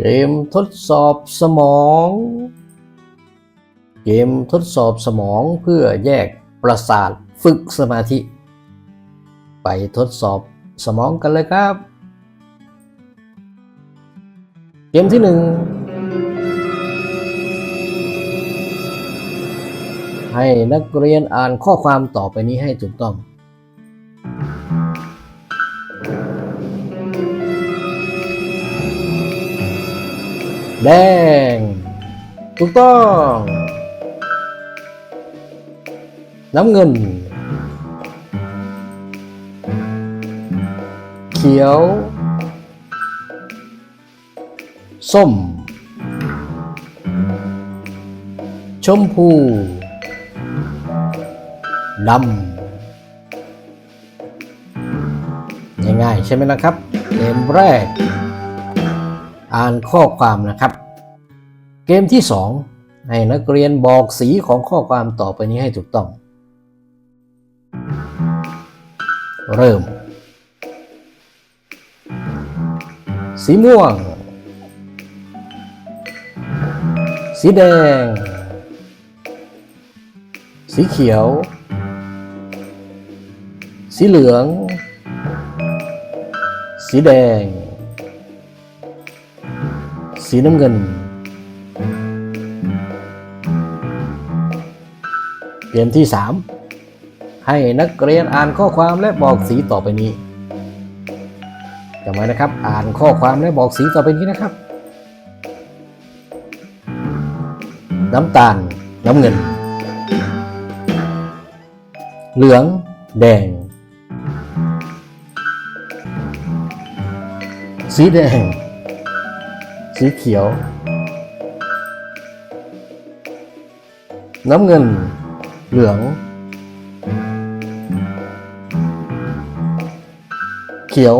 เกมทดสอบสมอง เกมทดสอบสมองเพื่อแยกประสาทฝึกสมาธิ ไปทดสอบสมองกันเลยครับ เกมที่หนึ่งให้นักเรียนอ่านข้อความต่อไปนี้ให้ถูกต้อง แดง ถูกต้อง น้ำเงิน เขียว ส้ม ชมพู ดำ ง่ายๆใช่ไหมนะครับ เกมแรก อ่านข้อความนะครับ เกมที่ 2 ให้นักเรียนบอกสีของข้อความต่อไปนี้ให้ถูกต้อง เริ่ม สีม่วง สีแดง สีเขียว สีเหลือง สีแดง สีน้ำเงิน เกมที่ 3 ให้นักเรียนอ่านข้อความและบอกสีต่อไปนี้จำไว้นะครับ อ่านข้อความและบอกสีต่อไปนี้นะครับ น้ำตาล น้ำเงิน เหลือง แดง สีแดง สีเขียว น้ำเงิน เหลือง เขียว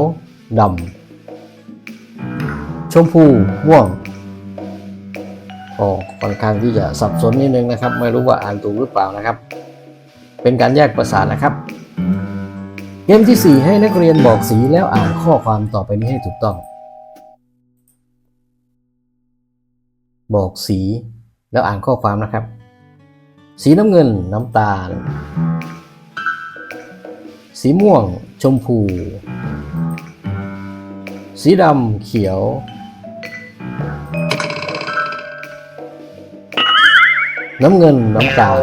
ดำ ชมพูม่วงโอ้ค่อนข้างที่จะสับสนนิดนึงนะครับ ไม่รู้ว่าอ่านถูกหรือเปล่านะครับ เป็นการแยกประสาทนะครับ เกมที่ 4 ให้นักเรียนบอกสีแล้วอ่านข้อความต่อไปนี้ให้ถูกต้อง บอกสีแล้วอ่านข้อความนะครับ สีน้ำเงินน้ำตาล สีม่วง ชมพู สีดำเขียว น้ำเงินน้ำตาล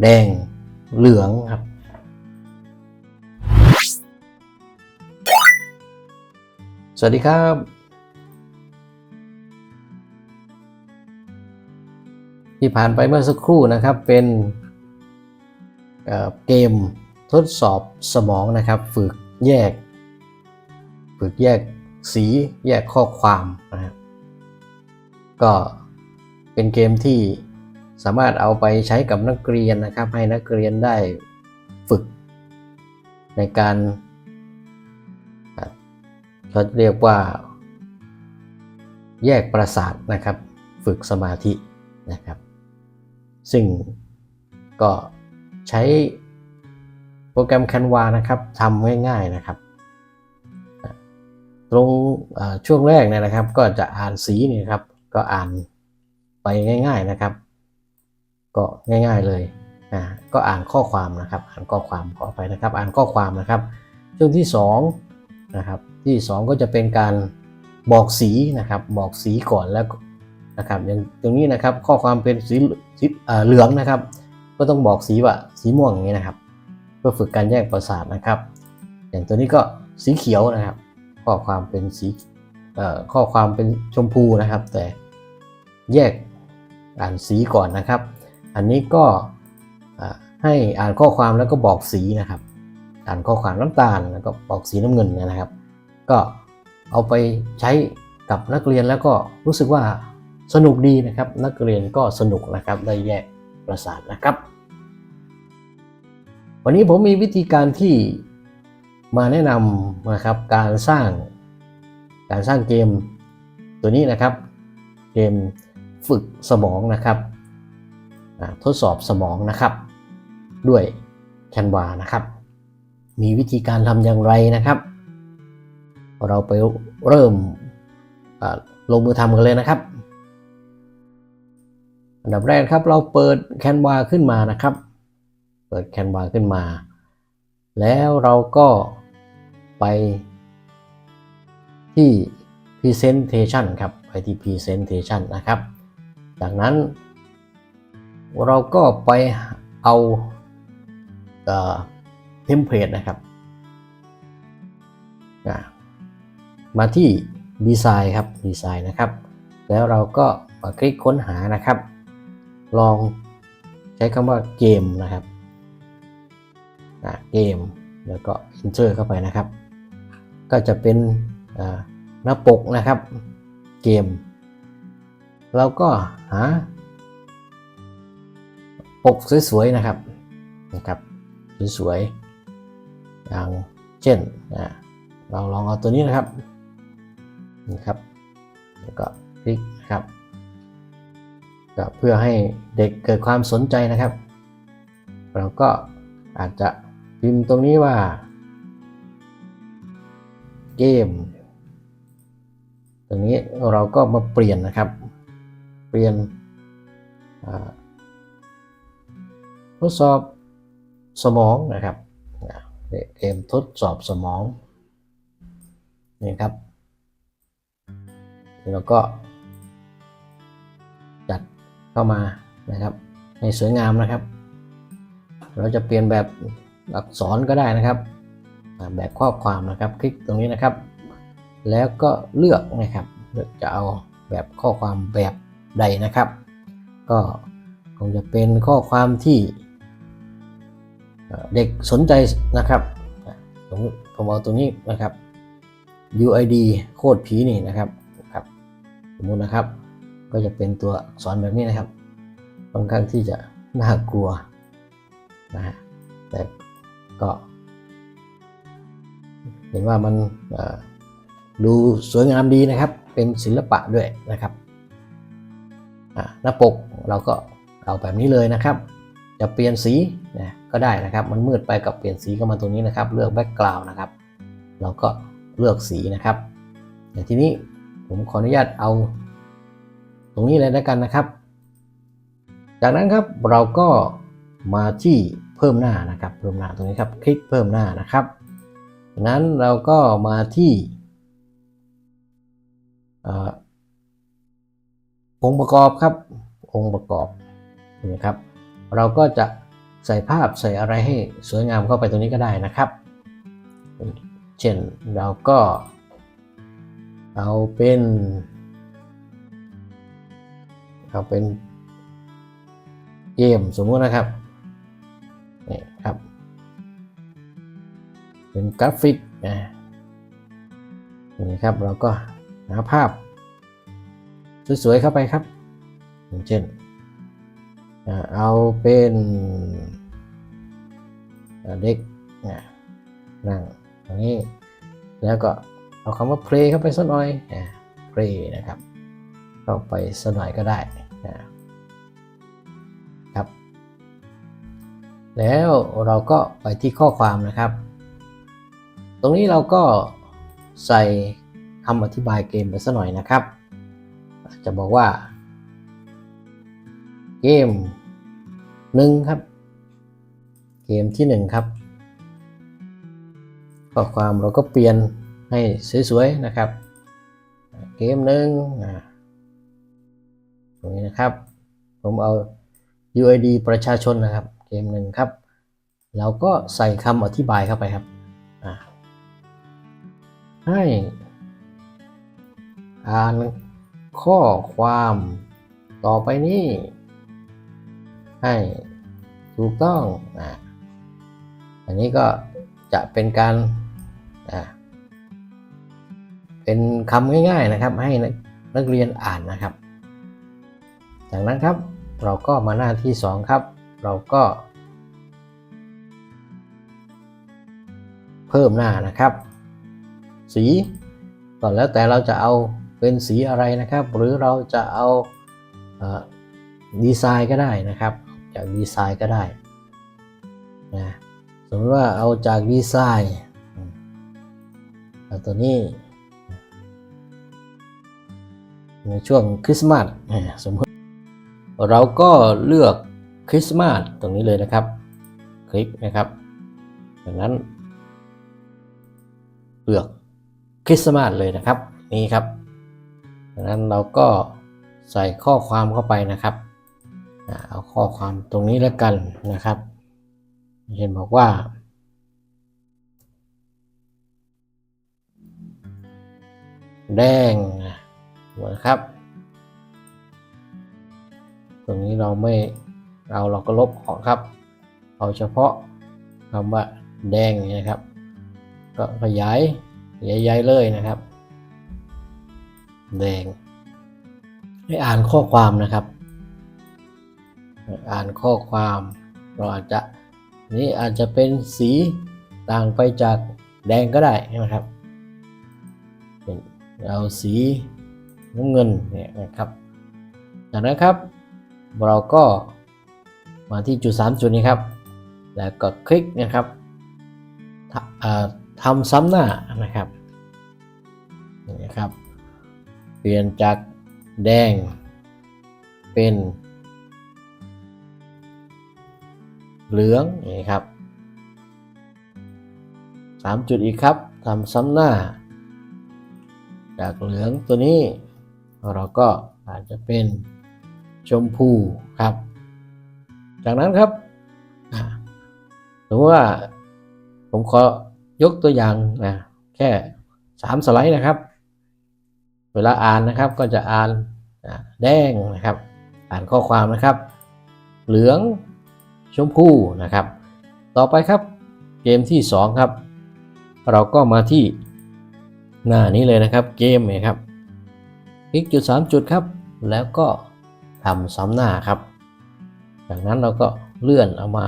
แดงเหลืองครับสวัสดีครับ ที่ผ่านไปเมื่อสักครู่นะครับเป็นเเกมทดสอบสมองนะครับ ฝึกแยก ฝึกแยกสีแยกข้อความนะครับก็เป็นเกมที่สามารถเอาไปใช้กับนักเรียนนะครับ ให้นักเรียนได้ฝึก ในการเขาเรียกว่า แยกประสาทนะครับ ฝึกสมาธินะครับ ซึ่งก็ใช้โปรแกรม Canva นะครับทำง่ายๆนะครับ ตรงช่วงแรกเนี่ยนะครับ ก็จะอ่านสีนี่ครับ ก็อ่านไปง่ายๆนะครับ ก็ง่ายๆเลยอ่าก็อ่านข้อความนะครับ อ่านข้อความขอไปนะครับ อ่านข้อความนะครับ ช่วงที่2นะครับที่ 2 ก็จะเป็นการบอกสีนะครับ บอกสีก่อนแล้ว นะครับอย่างตรงนี้นะครับข้อความเป็นสีสีเหลืองนะครับ ก็ต้องบอกสีว่าสีม่วงอย่างนี้นะครับ เพื่อฝึกการแยกประสาทนะครับ อย่างตัวนี้ก็สีเขียวนะครับ ข้อความเป็นสีข้อความเป็นชมพูนะครับ แต่แยกอ่านสีก่อนนะครับ อันนี้ก็ให้อ่านข้อความแล้วก็บอกสีนะครับ อ่านข้อความน้ำตาลแล้วก็บอกสีน้ำเงินนะครับ ก็เอาไปใช้กับนักเรียนแล้วก็รู้สึกว่า สนุกดีนะครับ นักเรียนก็สนุกนะครับได้แยกประสาทนะครับ วันนี้ผมมีวิธีการที่มาแนะนำนะครับการสร้างการสร้างเกมตัวนี้นะครับ เกมฝึกสมองนะครับทดสอบสมองนะครับ ด้วย Canva นะครับ มีวิธีการทำอย่างไรนะครับ เราไปเริ่มลงมือทำกันเลยนะครับ อันดับแรกครับเราเปิดแคนวาขึ้นมานะครับ เปิดแคนวาขึ้นมา แล้วเราก็ไปที่ Presentation ครับ ไปที่ Presentation นะครับ จากนั้น เราก็ไปเอาเทมเพลตนะครับ มาที่ดีไซน์ครับดีไซน์นะครับ แล้วเราก็มาคลิกค้นหานะครับ ลองใช้คำว่าเกมนะครับเกมแล้วก็ enter เข้าไปนะครับ ก็จะเป็นหน้าปกนะครับ เกม เราก็หา ปกสวยๆนะครับนะครับสวยๆอย่างเช่นอะเราลองเอาตัวนี้นะครับนี่ครับ แล้วก็คลิกนะครับ ก็เพื่อให้เด็กเกิดความสนใจนะครับ เราก็อาจจะพิมพ์ตรงนี้ว่า เกม ตรงนี้เราก็มาเปลี่ยนนะครับ เปลี่ยนทดสอบสมองนะครับเกมทดสอบสมองนี่ครับแล้วก็ เข้ามานะครับให้สวยงามนะครับ เราจะเปลี่ยนแบบอักษรก็ได้นะครับแบบข้อความนะครับ คลิกตรงนี้นะครับ แล้วก็เลือกนะครับเลือกจะเอาแบบข้อความแบบใดนะครับ ก็คงจะเป็นข้อความที่เด็กสนใจนะครับผมผมเอาตัวนี้นะครับ UID โคตรผีนี่นะครับครับ สมมุตินะครับ ก็จะเป็นตัวอักษรแบบนี้นะครับค่อนข้างที่จะน่ากลัวนะฮะแต่ก็ เห็นว่ามันดูสวยงามดีนะครับ เป็นศิลปะด้วยนะครับหน้าปกเราก็เอาแบบนี้เลยนะครับ จะเปลี่ยนสีนะก็ได้นะครับ มันมืดไปกับเปลี่ยนสีก็มาตรงนี้นะครับ เลือกแบ็กกราวน์นะครับ เราก็เลือกสีนะครับแต่ทีนี้ผมขออนุญาตเอา รงนี้เลยแล้วกันนะครับ จากนั้นครับเราก็มาที่เพิ่มหน้านะครับ เพิ่มหน้าตรงนี้ครับ คลิกเพิ่มหน้านะครับจากนั้นเราก็มาที่องค์ประกอบครับ องค์ประกอบนี่ครับ เราก็จะใส่ภาพใส่อะไรให้สวยงามเข้าไปตรงนี้ก็ได้นะครับ เช่นเราก็เอาเป็น เอาเป็นเกมสมมุตินะครับนี่ครับ เป็นกราฟิกนะนี่ครับเราก็หาภาพ สวยๆเข้าไปครับ อย่างเช่นเอาเป็นเด็กนั่งตรงนี้แล้วก็เอาคำว่า play เข้าไปสักหน่อย play นะครับ เข้าไปสักหน่อยก็ได้อ่าครับ แล้วเราก็ไปที่ข้อความนะครับ ตรงนี้เราก็ใส่คำอธิบายเกมไปสักหน่อยนะครับ จะบอกว่า เกมหนึ่งครับ เกมที่หนึ่งครับข้อความเราก็เปลี่ยนให้สวยๆนะครับ เกมหนึ่ง ตรงนี้นะครับ ผมเอา UID ประชาชนนะครับ เกมหนึ่งครับเราก็ใส่คำอธิบายเข้าไปครับให้อ่านข้อความต่อไปนี้ ให้ถูกต้องอะอันนี้ก็จะเป็นการอะเป็นคำง่ายๆนะครับ ให้นักเรียนอ่านนะครับ จากนั้นครับเราก็มาหน้าที่ 2 ครับ เราก็ เพิ่มหน้านะครับ สีก็แล้วแต่เราจะเอาเป็นสีอะไรนะครับ หรือเราจะเอาเออดีไซน์ก็ได้นะครับ จากดีไซน์ก็ได้นะสมมติว่าเอาจากดีไซน์ตัวนี้ ในช่วงคริสต์มาสสมมติ เราก็เลือกคริสต์มาสตรงนี้เลยนะครับ คลิกนะครับจากนั้นเลือกคริสต์มาสเลยนะครับนี่ครับจากนั้นเราก็ใส่ข้อความเข้าไปนะครับเอาข้อความตรงนี้แล้วกันนะครับเห็นบอกว่าแดงนะครับ ตรงนี้เราไม่เราเราก็ลบออกครับ เอาเฉพาะคำว่าแดงนะครับ ก็ขยายใหญ่ๆเลยนะครับ แดงให้อ่านข้อความนะครับ อ่านข้อความ เราอาจจะนี่อาจจะเป็นสีต่างไปจากแดงก็ได้นะครับเป็นเอาสีน้ำเงินเนี่ยนะครับจากนั้นครับ เราก็มาที่จุด 3 จุดนี้ครับ แล้วก็คลิกนะครับทำซ้ำหน้านะครับนี่นะครับ เปลี่ยนจากแดงเป็นเหลืองนี่ครับสามจุดอีกครับทำซ้ำหน้า จากเหลืองตัวนี้ เราก็อาจจะเป็น ชมพูครับ จากนั้นครับสมมติว่าผมขอยกตัวอย่างนะแค่สามสไลด์นะครับ เวลาอ่านนะครับก็จะอ่านแดงนะครับ อ่านข้อความนะครับ เหลืองชมพูนะครับ ต่อไปครับเกมที่ 2 ครับ เราก็มาที่หน้านี้เลยนะครับเกมนะครับคลิกจุด 3 จุดครับ แล้วก็ำซ้ำหน้าครับ จากนั้นเราก็เลื่อนเอามา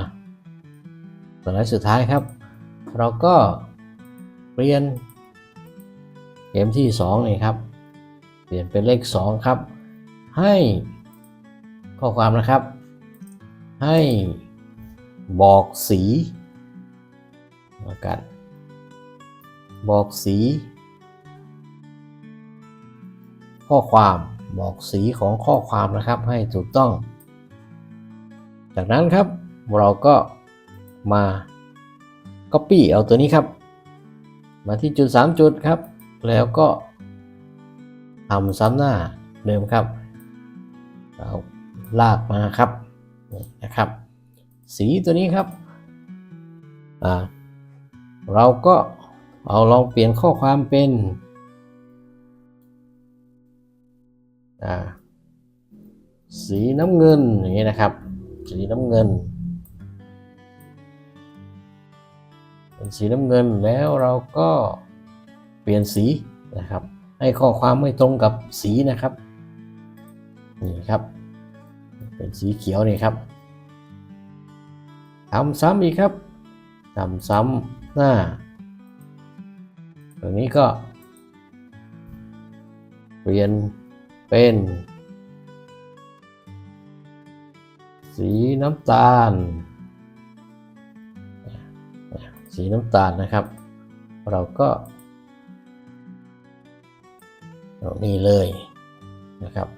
สไลด์สุดท้ายครับ เราก็เปลี่ยนเกมที่2นี่ครับ เปลี่ยนเป็นเลข 2 ครับ ให้ข้อความนะครับ ให้บอกสีแล้วกันบอกสี ข้อความ บอกสีของข้อความนะครับให้ถูกต้อง จากนั้นครับเราก็มา Copy เอาตัวนี้ครับ มาที่จุด 3 จุดครับ แล้วก็ทำซ้ำหน้าเดิมครับเอาลากมาครับนี่นะครับ สีตัวนี้ครับอ่าเราก็เอาลองเปลี่ยนข้อความเป็น สีน้ำเงินอย่างนี้นะครับ สีน้ำเงิน เป็นสีน้ำเงินแล้วเราก็เปลี่ยนสีนะครับ ให้ข้อความไม่ตรงกับสีนะครับนี่ครับ เป็นสีเขียวนี่ครับทำซ้ำอีกครับทำซ้ำหน้าตรงนี้ก็ เปลี่ยน เป็น สีน้ำตาล สีน้ำตาลนะครับ เราก็เอานี่เลยนะครับ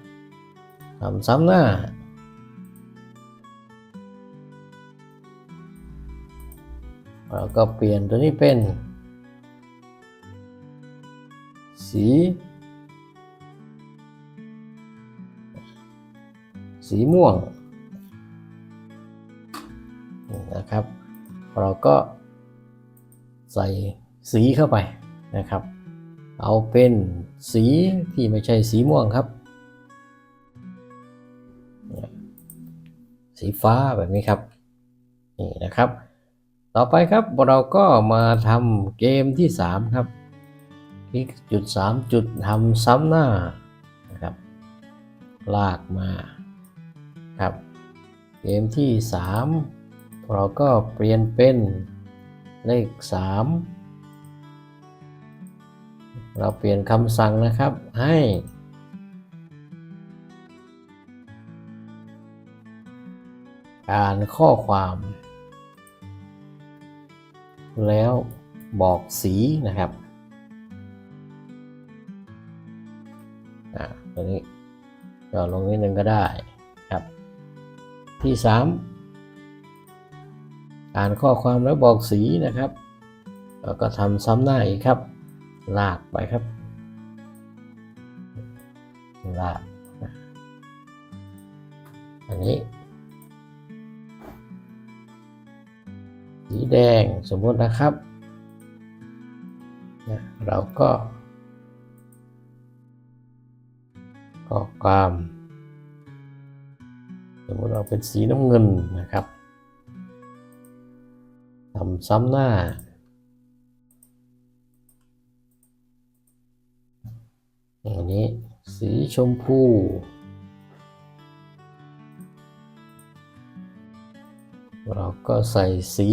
ทำซ้ำหน้าเราก็เปลี่ยนตัวนี้เป็น สี สีม่วงนะครับ เราก็ใส่สีเข้าไปนะครับ เอาเป็นสีที่ไม่ใช่สีม่วงครับ สีฟ้าแบบนี้ครับนี่นะครับ ต่อไปครับเราก็มาทำเกมที่ 3 ครับคลิกจุด 3 จุดทำซ้ำหน้านะครับ ลากมา ครับเกมที่ 3 เราก็เปลี่ยนเป็นเลข 3 เราเปลี่ยนคำสั่งนะครับให้อ่านข้อความ แล้วบอกสีนะครับอ่าตัวนี้ย่อลงนิดนึงก็ได้ ที่สามอ่านข้อความแล้วบอกสีนะครับ แล้วก็ทำซ้ำหน้าอีกครับ ลากไปครับ ลาก อันนี้ สีแดงสมมตินะครับนะเราก็ข้อความ สมมติเราเป็นสีน้ำเงินนะครับทำซ้ำหน้า อันนี้สีชมพูเราก็ใส่สี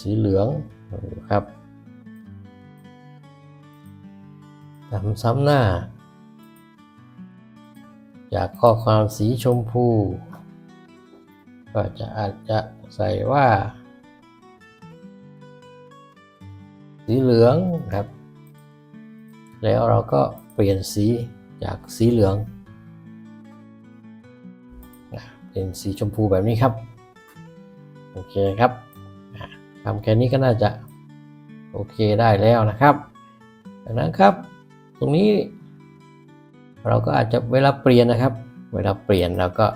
สีเหลืองครับทำซ้ำหน้า จากข้อความสีชมพู ก็จะอาจจะใส่ว่า สีเหลืองครับ แล้วเราก็เปลี่ยนสีจากสีเหลืองเป็นสีชมพูแบบนี้ครับ โอเคครับทำแค่นี้ก็น่าจะโอเคได้แล้วนะครับ ดังนั้นครับ ตรงนี้ เราก็อาจจะเวลาเปลี่ยนนะครับ เวลาเปลี่ยนเราก็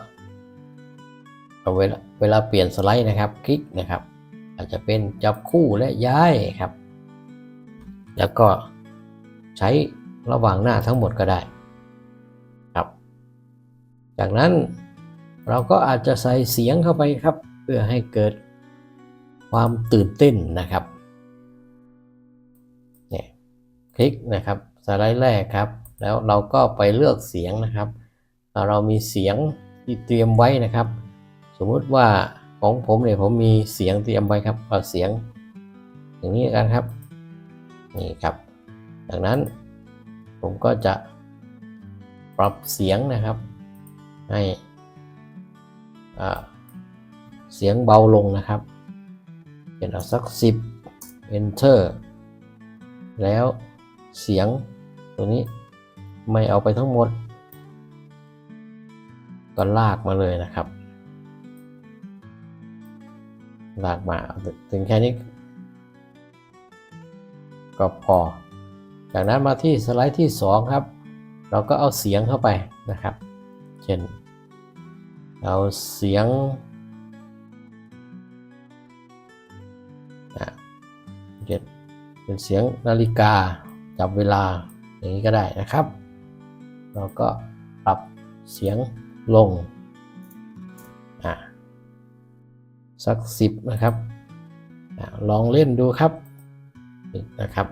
เอาเวลาเวลาเปลี่ยนสไลด์นะครับ คลิกนะครับ อาจจะเป็นจับคู่และย้ายครับ แล้วก็ใช้ระหว่างหน้าทั้งหมดก็ได้ครับ จากนั้นเราก็อาจจะใส่เสียงเข้าไปครับ เพื่อให้เกิดความตื่นเต้นนะครับเนี่ยคลิกนะครับสไลด์แรกครับ แล้วเราก็ไปเลือกเสียงนะครับ เรามีเสียงที่เตรียมไว้นะครับ สมมุติว่าของผมเนี่ยผมมีเสียงเตรียมไว้ครับเอาเสียง อย่างนี้กันครับนี่ครับดังนั้นผมก็จะปรับเสียงนะครับ ให้เสียงเบาลงนะครับเป็นเอาสัก 10 enter แล้วเสียงตัวนี้ ไม่เอาไปทั้งหมด ก็ลากมาเลยนะครับ ลากมาถึงแค่นี้ ก็พอ จากนั้นมาที่สไลด์ที่ 2 ครับ เราก็เอาเสียงเข้าไปนะครับ เช่น เอาเสียงเป็นเสียงนาฬิกาจับเวลาอย่างนี้ก็ได้นะครับ เราก็ปรับเสียงลงสักสิบนะครับอลองเล่นดูครับนะครับ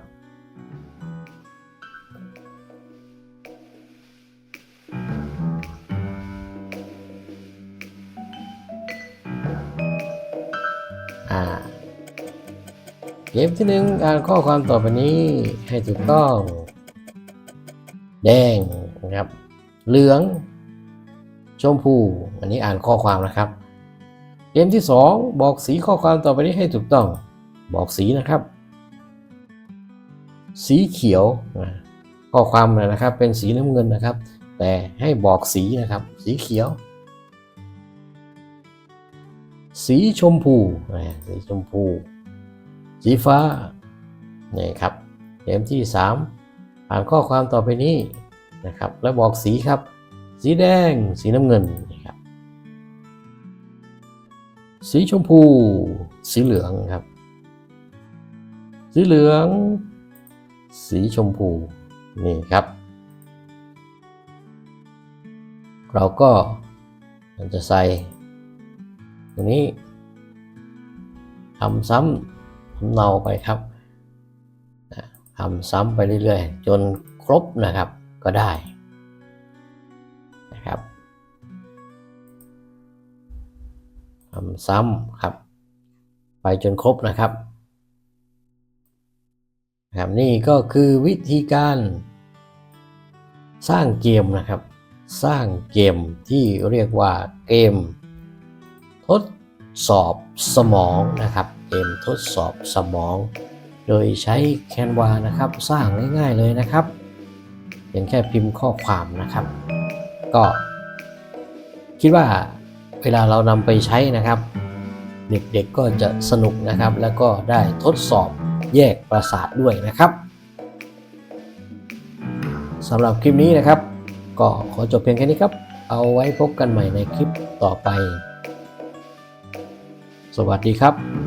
เกมที่หนึ่งอ่านข้อความต่อไปนี้ให้ถูกต้อง แดง นะครับ เหลือง ชมพู อันนี้อ่านข้อความนะครับ เกมที่สองบอกสีข้อความต่อไปนี้ให้ถูกต้อง บอกสีนะครับ สีเขียว ข้อความนะครับ เป็นสีน้ำเงินนะครับ แต่ให้บอกสีนะครับ สีเขียว สีชมพูสีชมพู สีฟ้านี่ครับเกมที่ 3 อ่านข้อความต่อไปนี้ นะครับ แล้วบอกสีครับ สีแดง สีน้ำเงินนะครับ สีชมพู สีเหลืองครับ สีเหลือง สีชมพูนี่ครับ เราก็จะใส่ตรงนี้ทำซ้ำทำเนาไปครับทำซ้ำไปเรื่อยๆ จนครบนะครับ ก็ได้นะครับทำซ้ำครับ ไปจนครบนะครับนะครับนี่ก็คือวิธีการสร้างเกมนะครับ สร้างเกมที่เรียกว่าเกม ทดสอบสมองนะครับ เกมทดสอบสมอง โดยใช้ Canva นะครับ สร้างง่ายๆเลยนะครับ พียงแค่พิมพ์ข้อความนะครับ ก็คิดว่าเวลาเรานำไปใช้นะครับ เด็กๆก็จะสนุกนะครับ แล้วก็ได้ทดสอบแยกประสาทด้วยนะครับสำหรับคลิปนี้นะครับ ก็ขอจบเพียงแค่นี้ครับ เอาไว้พบกันใหม่ในคลิปต่อไป สวัสดีครับ